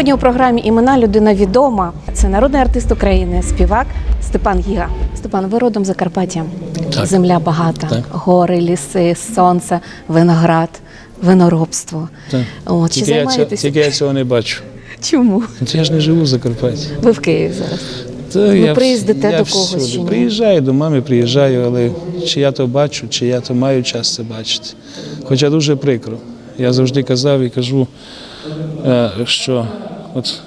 Сьогодні у програмі Імена людина відома. Це народний артист України, співак Степан Гіга. Степан, ви родом Закарпаття. Так. Земля багата, Так. гори, ліси, сонце, виноград, виноробство. Так. От, чи Тільки, я цього, тільки я цього не бачу. Чому? Я ж не живу в Закарпатті. Ви в Києві зараз. Та Ви я приїздите я до когось всюди. чи ні? Приїжджаю до мами, приїжджаю, але чи я то бачу, чи я то маю час це бачити. Хоча дуже прикро. Я завжди казав і кажу, е, що от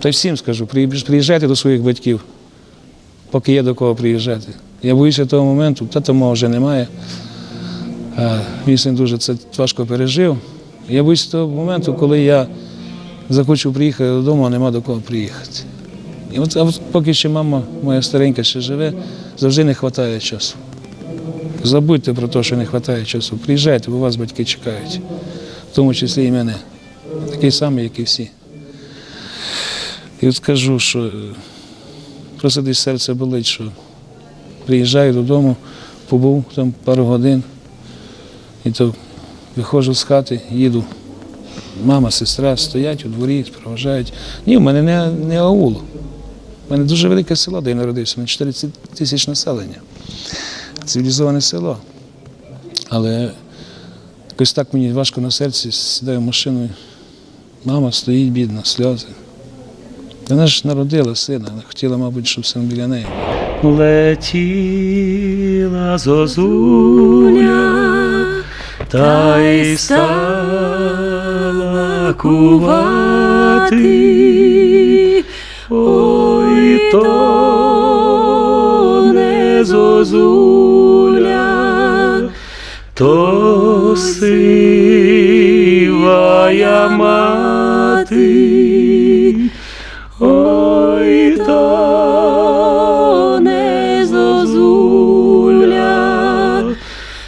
та й всім скажу, приїжджайте до своїх батьків, поки є до кого приїжджати. Я боюся того моменту, тата мого вже немає. Мій син дуже це важко пережив. Я боюся того моменту, коли я захочу приїхати додому, а нема до кого приїхати. І от, а от поки ще мама моя старенька ще живе, завжди не вистачає часу. Забудьте про те, що не вистачає часу. Приїжджайте, бо вас батьки чекають, в тому числі і мене. Такий самий, як і всі. І от скажу, що е, просто десь серце болить, що приїжджаю додому, побув там пару годин, і то виходжу з хати, їду мама, сестра стоять у дворі, проважають. Ні, в мене не, не аул. У мене дуже велике село, де я народився, у мене 40 тисяч населення. Цивілізоване село. Але якось так мені важко на серці, сідаю в машину. Мама стоїть, бідна, сльози. Вона ж народила сина, вона хотіла, мабуть, щоб син біля неї. Летіла зозуля, та й стала кувати. Ой, то не зозуля, то сивая мати. Ой, то не зозуля,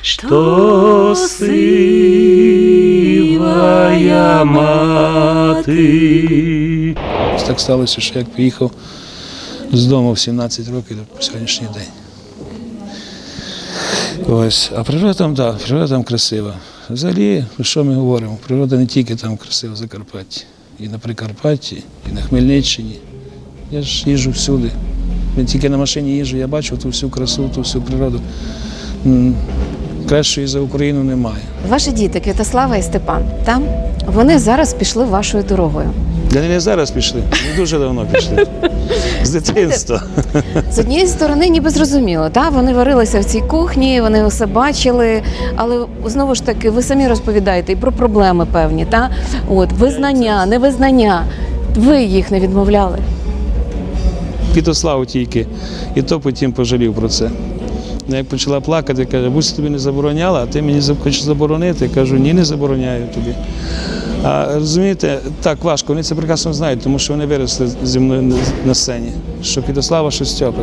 що сивая мати. Так сталося, що як поїхав з дому в 17 років до сьогоднішній день. Ось, а природа там, так, природа там красива. Взагалі, що ми говоримо? Природа не тільки там красива в Закарпатті, і на Прикарпатті, і на Хмельниччині. Я ж їжджу всюди. Не тільки на машині їжджу, я бачу ту всю красу, ту всю природу. Кращої за Україну немає. Ваші діти Квітослава і Степан там вони зараз пішли вашою дорогою. Для не зараз пішли, не дуже давно пішли. З дитинства. З однієї сторони, ніби зрозуміло, та вони варилися в цій кухні, вони усе бачили, але знову ж таки, ви самі розповідаєте і про проблеми певні, та от визнання, невизнання. Ви їх не відмовляли. Квітославу тільки. І то потім пожалів про це. Як почала плакати, каже, Буся тобі не забороняла, а ти мені хочеш заборонити. Я кажу, ні, не забороняю тобі. А розумієте, так важко, вони це прекрасно знають, тому що вони виросли зі мною на- сцені. Що Квітослава, що Стьопа.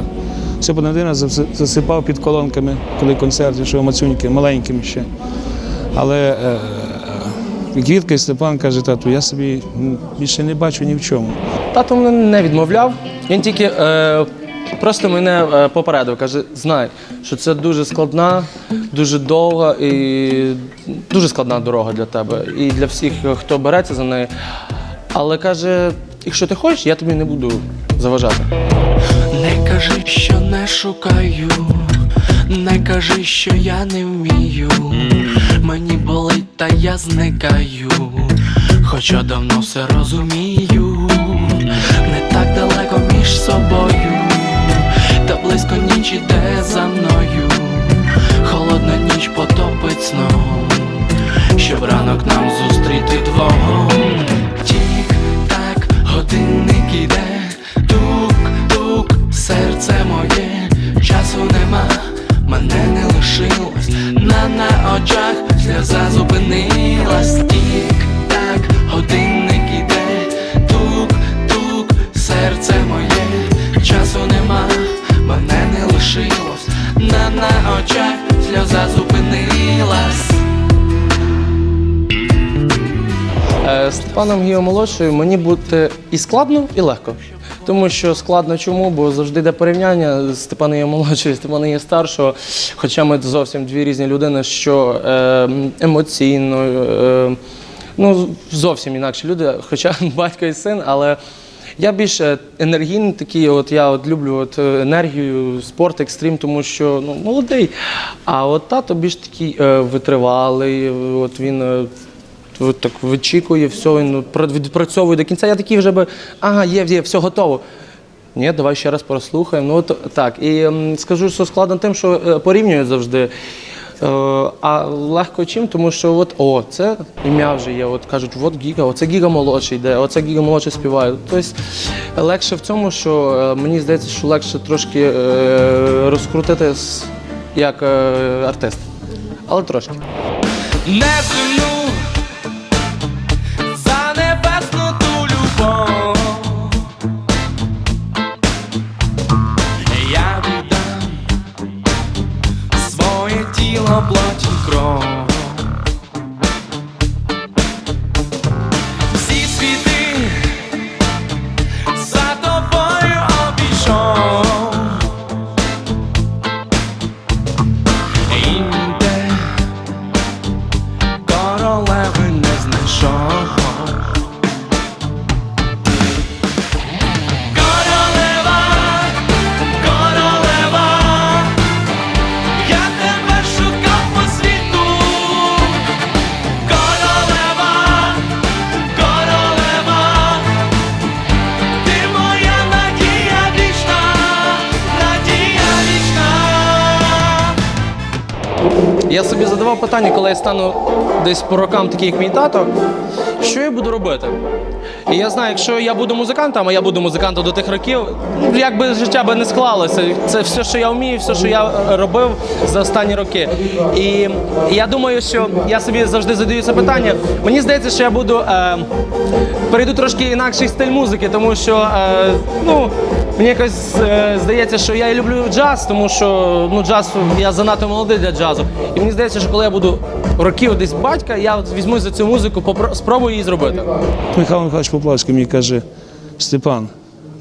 Стьопа Надина засипав під колонками, коли концерт, йшов Мацюньки, маленьким ще. Але е, е, Квітка і Степан каже, тату, я собі більше не бачу ні в чому. Тато мене не відмовляв. Він тільки е, просто мене е, попередив. Каже, знай, що це дуже складна, дуже довга і дуже складна дорога для тебе. І для всіх, хто береться за неї. Але каже, якщо ти хочеш, я тобі не буду заважати. Не кажи, що не шукаю, не кажи, що я не вмію. Мені болить, та я зникаю, хоча давно все розумію. Не так далеко між собою, близько ніч іде за мною. Холодна ніч потопить сном, щоб ранок нам зустріти двом. Тік, так, годинник іде, тук, тук, серце моє, часу нема, мене не лишилось, на на очах сльоза зупинилась, Е, з Гіо молодшою мені бути і складно, і легко. Тому що складно чому? Бо завжди йде порівняння Степана є молодшого і Степана є старшого. Хоча ми зовсім дві різні людини, що е, емоційно, е, ну, зовсім інакші люди, хоча батько і син, але я більш е, енергійний такий, от я от люблю от е, енергію, спорт, екстрім, тому що ну, молодий. А от тато більш такий е, витривалий, от він. Так вичікує все, він ну, відпрацьовує до кінця. Я такий вже би, ага, є, є, все готово. Ні, давай ще раз прослухаємо. Ну от так. І м, скажу, що складно тим, що е, завжди. Е, а легко чим, тому що от о, це ім'я вже є. От кажуть, от Гіга, оце Гіга молодший йде, оце Гіга молодший співає. Тобто легше в цьому, що е, мені здається, що легше трошки е, розкрутити як е, артист. Але трошки. За задавав питання, коли я стану десь по рокам, такий як мій тато, що я буду робити? І я знаю, якщо я буду музикантом, а я буду музикантом до тих років, як би життя би не склалося. Це все, що я вмію, все, що я робив за останні роки. І я думаю, що я собі завжди задаю це питання. Мені здається, що я буду е, перейду трошки інакший стиль музики, тому що е, ну, мені якось е, здається, що я і люблю джаз, тому що ну, джаз я занадто молодий для джазу. І мені здається, що коли я буду років десь батька, я от візьмусь за цю музику, спробую її зробити. Михайло Михайлович Поплавський мені каже: Степан,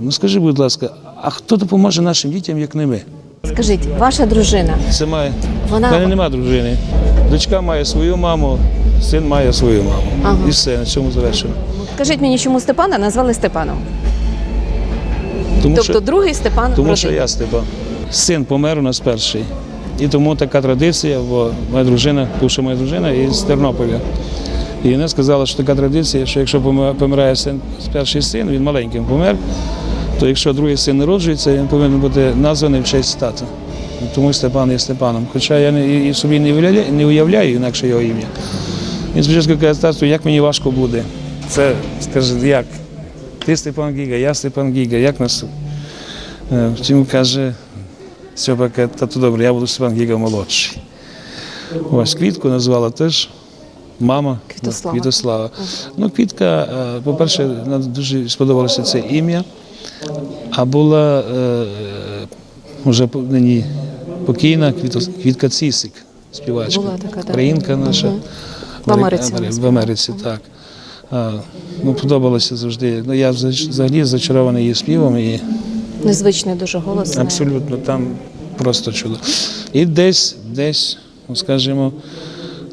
ну скажи, будь ласка, а хто допоможе нашим дітям, як не ми? Скажіть, ваша дружина, Це має. Вона- В мене немає дружини. Дочка має свою маму, син має свою маму. Ага. І все, на цьому завершено. скажіть мені, чому Степана назвали Степаном? Тому, Тобто що, другий Степан тому що я Степан. Син помер у нас перший. І тому така традиція, бо моя дружина, бувша моя дружина із Тернополя. І вона сказала, що така традиція, що якщо помирає син, перший син, він маленьким помер, то якщо другий син народжується, він повинен бути названий в честь тата. Тому Степан є Степаном. Хоча я не, і- собі не уявляю, не уявляю інакше його ім'я. Він спочатку каже, тату, як мені важко буде. Це скаже, як? Ти Степан Гіга, я Степан Гіга, як нас? Е, Втім каже, Степа каже, тату добре, я буду Степан Гіга молодший. Ось квітку назвала теж мама Квітослава. Квітослава. Ну, квітка, е, по-перше, нам дуже сподобалося це ім'я, а була е, вже по- нині покійна Квітка Цісик, співачка. Була така, так. Українка наша. В Америці В Америці, так. Ну, подобалося завжди. Ну, я взагалі- зачарований її співом і Незвичний дуже голос. абсолютно там просто чудо. І десь, десь, ну, скажімо,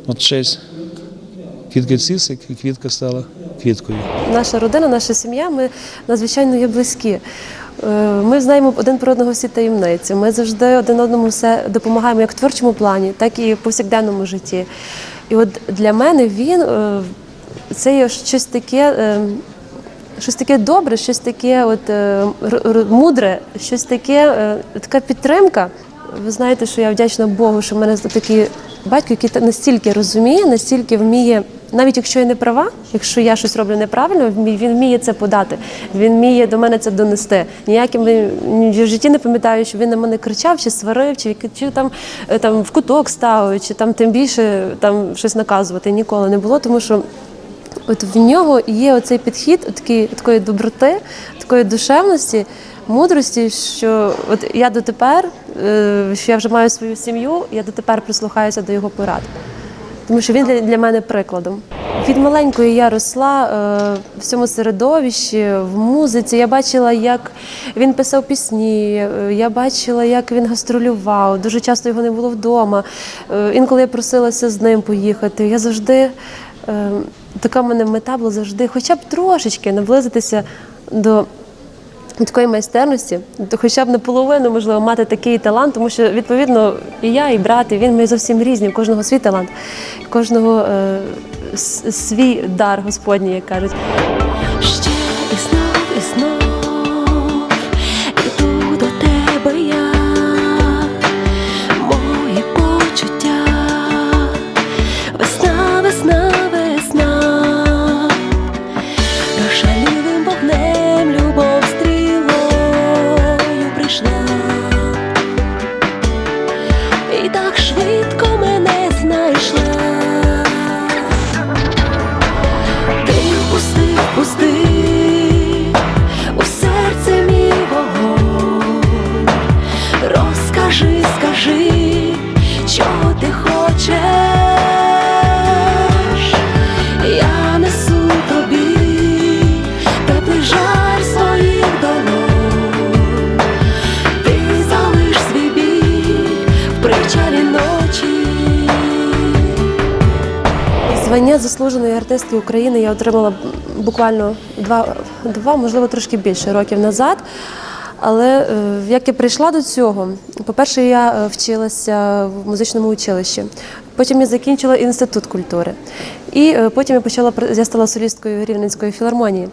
от честь квітки Цісик, і квітка стала квіткою. Наша родина, наша сім'я, ми надзвичайно є близькі. Е, Ми знаємо один про одного всі таємниці. Ми завжди один одному все допомагаємо як в творчому плані, так і в повсякденному житті. І от для мене він е, це є щось таке. е, Щось таке добре, щось таке, от мудре, щось таке, така підтримка. Ви знаєте, що я вдячна Богу, що в мене такий батько, який настільки розуміє, настільки вміє, навіть якщо я не права, якщо я щось роблю неправильно, він вміє це подати. Він вміє до мене це донести. Ніяким ні в житті не пам'ятаю, що він на мене кричав, чи сварив, чи, чи там, е, там в куток ставив, чи там тим більше там щось наказувати. Ніколи не було, тому що От в нього є оцей підхід такої, такої доброти, такої душевності, мудрості, що от я дотепер, е, що я вже маю свою сім'ю, я дотепер прислухаюся до його порад. Тому що він для, мене прикладом. Від маленької я росла е, в цьому середовищі, в музиці. Я бачила, як він писав пісні, е, я бачила, як він гастролював. Дуже часто його не було вдома. Е, інколи я просилася з ним поїхати. Я завжди. Така в мене мета була завжди, хоча б трошечки наблизитися до такої майстерності, то хоча б наполовину, можливо, мати такий талант, тому що відповідно і я, і брат, і він ми зовсім різні, у кожного свій талант, кожного е, свій дар Господній, як кажуть. Звання заслуженої артистки України я отримала буквально два, два, можливо, трошки більше років назад. Але е, як я прийшла до цього, по-перше, я е, вчилася в музичному училищі. Потім я закінчила інститут культури. І е, потім я почала я стала солісткою Рівненської філармонії.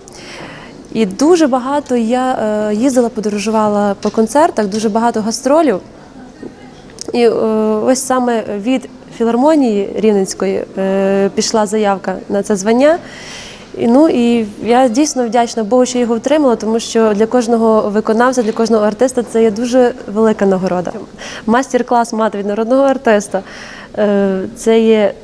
І дуже багато я їздила, подорожувала по концертах, дуже багато гастролів. І ось саме від філармонії Рівненської е, пішла заявка на це звання. І, ну, і я дійсно вдячна Богу, що його отримала, тому що для кожного виконавця, для кожного артиста це є дуже велика нагорода. Мастер-клас мати від народного артиста е, це, є,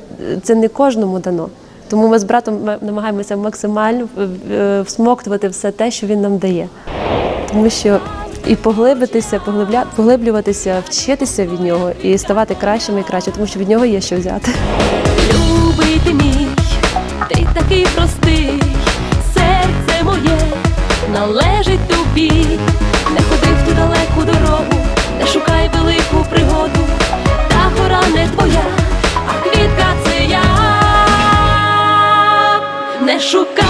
це не кожному дано. Тому ми з братом намагаємося максимально е, всмоктувати все те, що він нам дає. Тому що і поглибитися, поглибля, поглиблюватися, вчитися від нього і ставати кращими і краще, тому що від нього є що взяти. Любий ти мій, ти такий простий, серце моє належить тобі. Не ходи в ту далеку дорогу, не шукай велику пригоду, та гора не твоя, а квітка це я. Не шукай,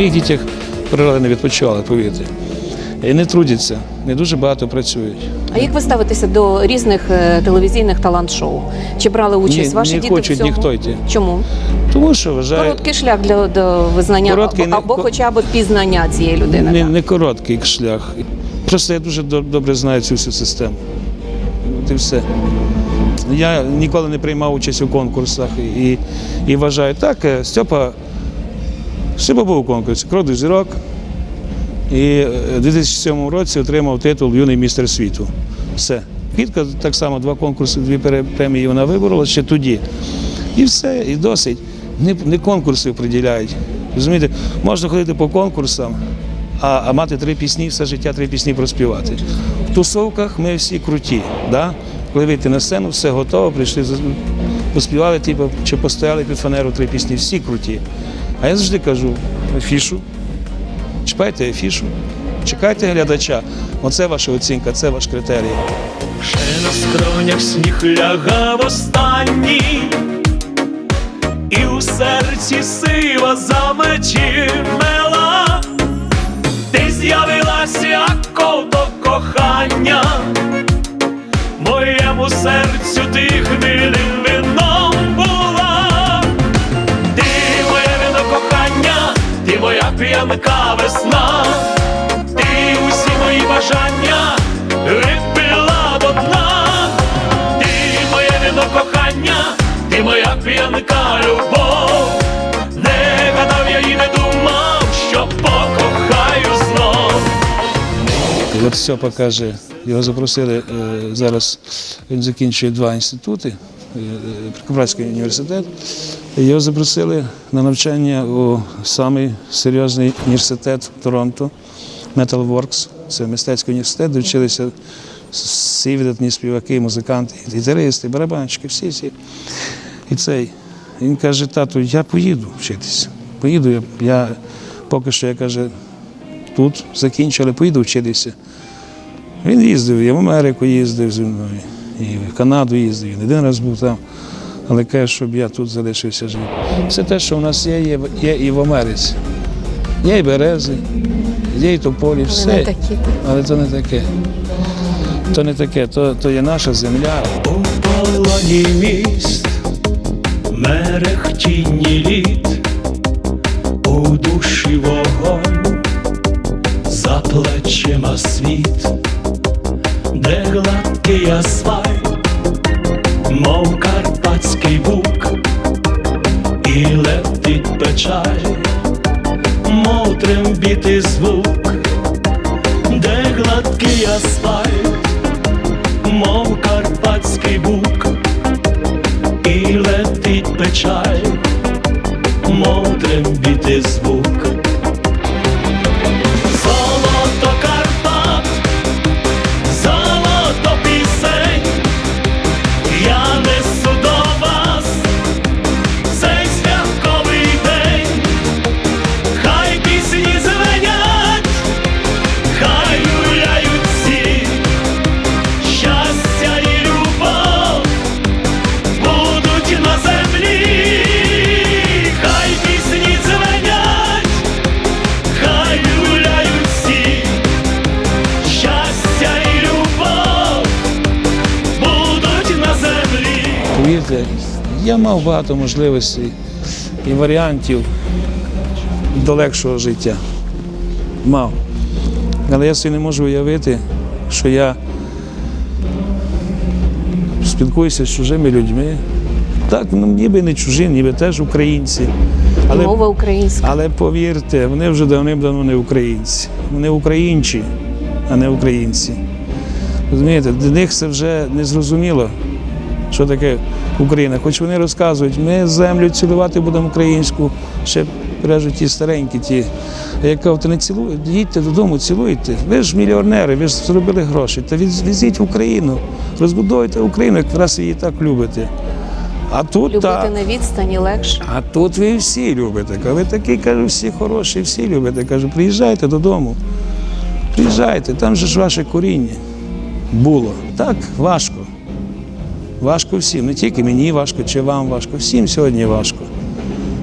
моїх дітях природа не відпочивали, повірте. І не трудяться, не дуже багато працюють. А як ви ставитеся до різних е, телевізійних талант-шоу? Чи брали участь Ні, ваші не діти хочуть в цьому? ніхто йти. Чому? Тому що вважаю, Короткий шлях для до визнання Короткий, або, не- або хоча б пізнання цієї людини. не, так? не короткий шлях. Просто я дуже до- добре знаю цю всю систему. От і все. Я ніколи не приймав участь у конкурсах і, і вважаю, так, е, Степа, Степа був у конкурсі «Крок до зірок. І е, у 2007 році отримав титул Юний містер світу. Все. Квітка так само два конкурси, дві премії вона виборола ще тоді. І все, і досить. Не, не конкурси приділяють. Розумієте, можна ходити по конкурсам, а, а мати три пісні, все життя три пісні проспівати. В тусовках ми всі круті. Да? Коли вийти на сцену, все готово, прийшли, поспівали, типу, чи постояли під фанеру три пісні, всі круті. А я завжди кажу, афішу, чіпайте афішу, чекайте глядача. Оце ваша оцінка, це ваш критерій. Ще на скронях сніг лягав останній, і у серці сива заметімела, ти з'явилася як до кохання, моєму серцю ти хмільним моя весна, ти усі мої бажання випила до дна, ти моє вино кохання, ти моя п'янка любов, не гадав я і не думав, що покохаю знов. От Степа каже, його запросили е, зараз, він закінчує два інститути е, Прикарпатський університет. Його запросили на навчання у самий серйозний університет Торонто, Metalworks. Це мистецький університет, де вчилися всі видатні співаки, музиканти, гітаристи, барабанщики, всі всі. І цей. Він каже, тату, я поїду вчитися. Поїду, я, я поки що я каже, тут закінчу, але поїду вчитися. Він їздив, я в Америку їздив зі мною, і в Канаду їздив, він один раз був там. Але каже, щоб я тут залишився жити. Все те, що в нас є, є, є і в Америці. Є і берези, є і тополі, все. не такі. Але то не таке. То не таке, то, то є наша земля. У полоні міст, мерехтінні літ, у душі вогонь, за плечима світ, де гладкий асфальт, мов карпатський бук, і летить печаль, мов трембіти звук, де гладкий асфальт мов карпатський бук, і летить печаль, мов трембіти звук. Я мав багато можливостей і варіантів до легшого життя. Мав. Але я собі не можу уявити, що я спілкуюся з чужими людьми. Так, ну, ніби не чужі, ніби теж українці. Але, Мова українська. але повірте, вони вже давним-давно не українці. Вони українці, а не українці. Розумієте, для них це вже не зрозуміло, що таке Україна. Хоч вони розказують, ми землю цілувати будемо українську, ще бережуть ті старенькі ті. Я кажу, то не цілуйте, їдьте додому, цілуйте. Ви ж мільйонери, ви ж зробили гроші. Та візіть в Україну, розбудовуйте Україну, як раз її так любите. А тут Любити так. на відстані легше. А тут ви всі любите. Ви такі, кажу, всі хороші, всі любите. Кажу, приїжджайте додому. Приїжджайте, там же ж ваше коріння було. Так, важко. Важко всім. Не тільки мені важко, чи вам важко, всім сьогодні важко.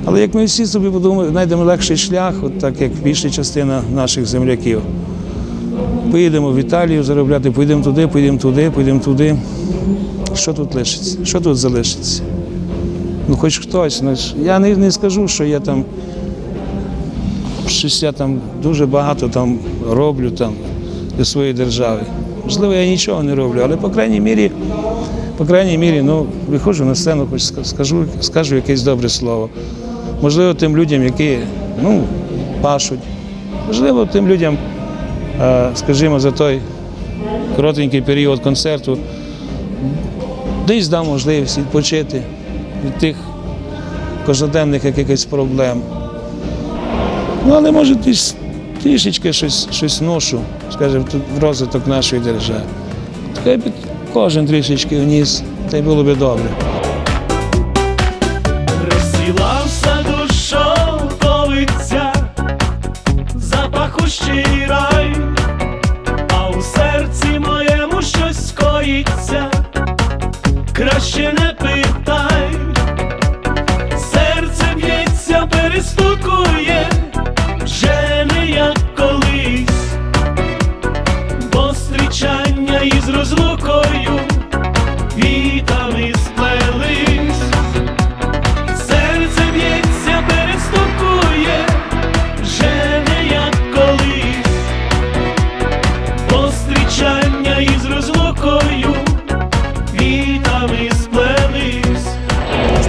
Але як ми всі собі подумаємо, знайдемо легший шлях, от так як більша частина наших земляків. Поїдемо в Італію заробляти, поїдемо туди, поїдемо туди, поїдемо туди. Що тут лишиться? Що тут залишиться? Ну, хоч хтось. Ну, я не, не скажу, що я там щось я там дуже багато там роблю там для своєї держави. Можливо, я нічого не роблю, але по крайній мірі, по крайній мірі, ну, виходжу на сцену, хоч скажу, скажу якесь добре слово. Можливо, тим людям, які ну, пашуть, можливо, тим людям, е, скажімо, за той коротенький період концерту, десь дам можливість відпочити від тих кожноденних якихось проблем. Ну, але може трішечки щось, щось ношу, скажімо, тут розвиток нашої держави. Кожен трішечки вніс, та й було би добре.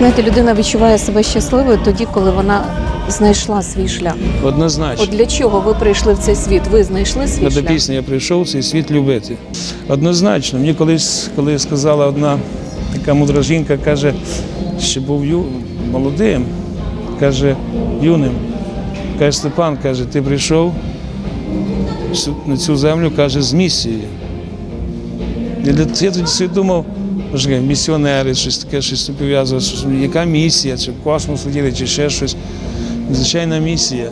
Знаєте, людина відчуває себе щасливою тоді, коли вона знайшла свій шлях. Однозначно. От для чого ви прийшли в цей світ? Ви знайшли свій До шлях? пісні я прийшов цей світ любити. Однозначно, мені колись, коли сказала одна така мудра жінка каже, що був ю, молодим, каже, юним. Каже, Степан, каже, ти прийшов на цю землю, каже, з місією. Я, тоді думав, може, місіонери, щось таке, щось пов'язував, що яка місія, чи в космос летіли, чи ще щось. Звичайна місія.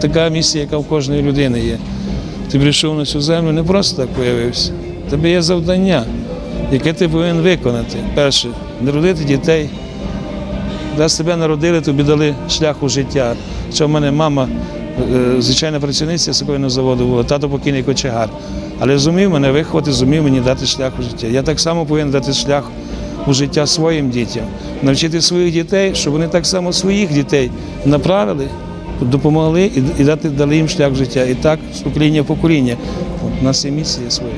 Така місія, яка в кожної людини є. Ти прийшов на цю землю, не просто так появився. Тебе є завдання, яке ти повинен виконати. Перше, народити дітей. Раз тебе народили, тобі дали шлях у життя. Що в мене мама, е, звичайна працівниця сокольного заводу була, тато покійний кочегар. Але зумів мене виховати, зумів мені дати шлях у життя. Я так само повинен дати шлях у життя своїм дітям, навчити своїх дітей, щоб вони так само своїх дітей направили, допомогли і, дати, дали їм шлях життя. І так з покоління в покоління. От, у нас є місія своя.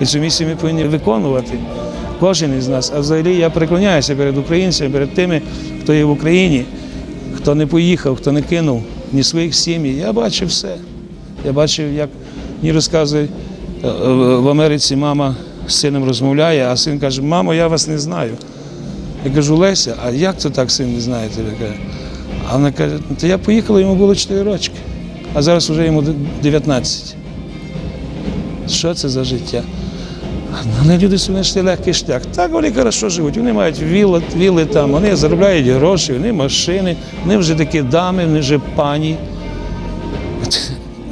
І цю місію ми повинні виконувати. Кожен із нас. А взагалі я переклоняюся перед українцями, перед тими, хто є в Україні, хто не поїхав, хто не кинув ні своїх сім'ї. Я бачив все. Я бачив, як мені розказує в Америці мама з сином розмовляє, а син каже, мамо, я вас не знаю. Я кажу, Леся, а як це так син не знаєте? Я кажу, А вона каже, «Ну, то я поїхала, йому було 4 рочки, а зараз вже йому 19. Що це за життя? Вони люди собі легкий шлях. Так вони хорошо живуть. Вони мають вілли, вілли там, вони заробляють гроші, вони машини, вони вже такі дами, вони вже пані.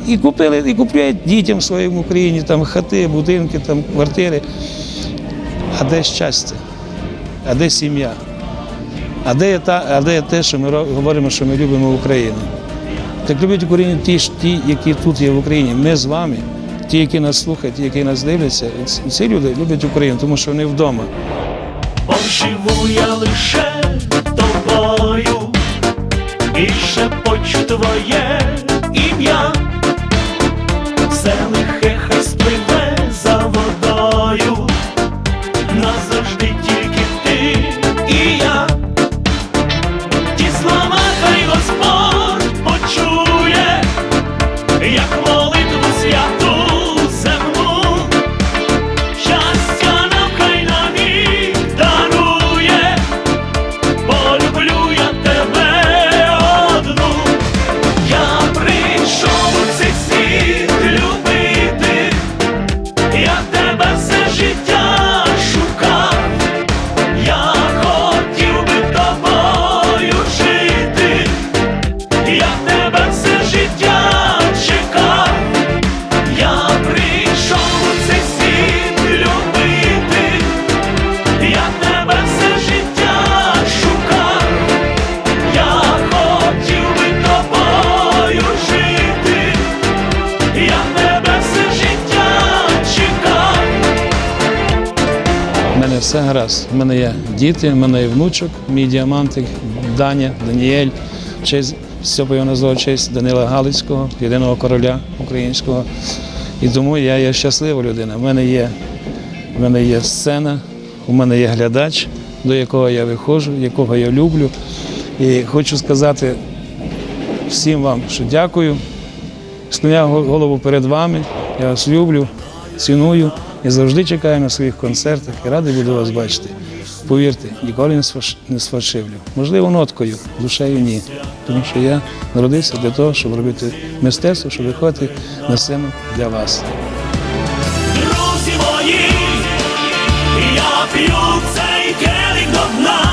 І купили, і купують дітям своїм в Україні там хати, будинки, там, квартири. А де щастя? А де сім'я? А де та, а де те, що ми говоримо, що ми любимо Україну? Так люблять Україну ті, ті, які тут є в Україні. Ми з вами, ті, які нас слухають, ті, які нас дивляться, ці- люди люблять Україну, тому що вони вдома. Поживу я лише тобою і шепочу твоє ім'я. we will. Все гаразд. У мене є діти, у мене є внучок, мій діамантик, Даня, Даніель, честь, його назвав честь Данила Галицького, єдиного короля українського. І тому я є щаслива людина. У мене є, у мене є сцена, у мене є глядач, до якого я виходжу, якого я люблю. І хочу сказати всім вам, що дякую. Склоняю голову перед вами. Я вас люблю, ціную і завжди чекаю на своїх концертах і радий буду вас бачити. Повірте, ніколи не сфальш- сфальшивлю. Можливо, ноткою, душею ні. Тому що я народився для того, щоб робити мистецтво, щоб виходити на сцену для вас. Друзі мої, я п'ю цей келік до дна.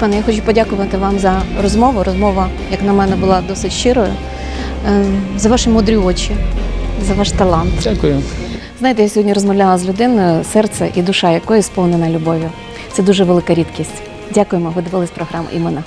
Степане, я хочу подякувати вам за розмову. Розмова, як на мене, була досить щирою. Е, За ваші мудрі очі, за ваш талант. Дякую. Знаєте, я сьогодні розмовляла з людиною, серце і душа якої сповнена любов'ю. Це дуже велика рідкість. Дякуємо, ви дивились програму імена.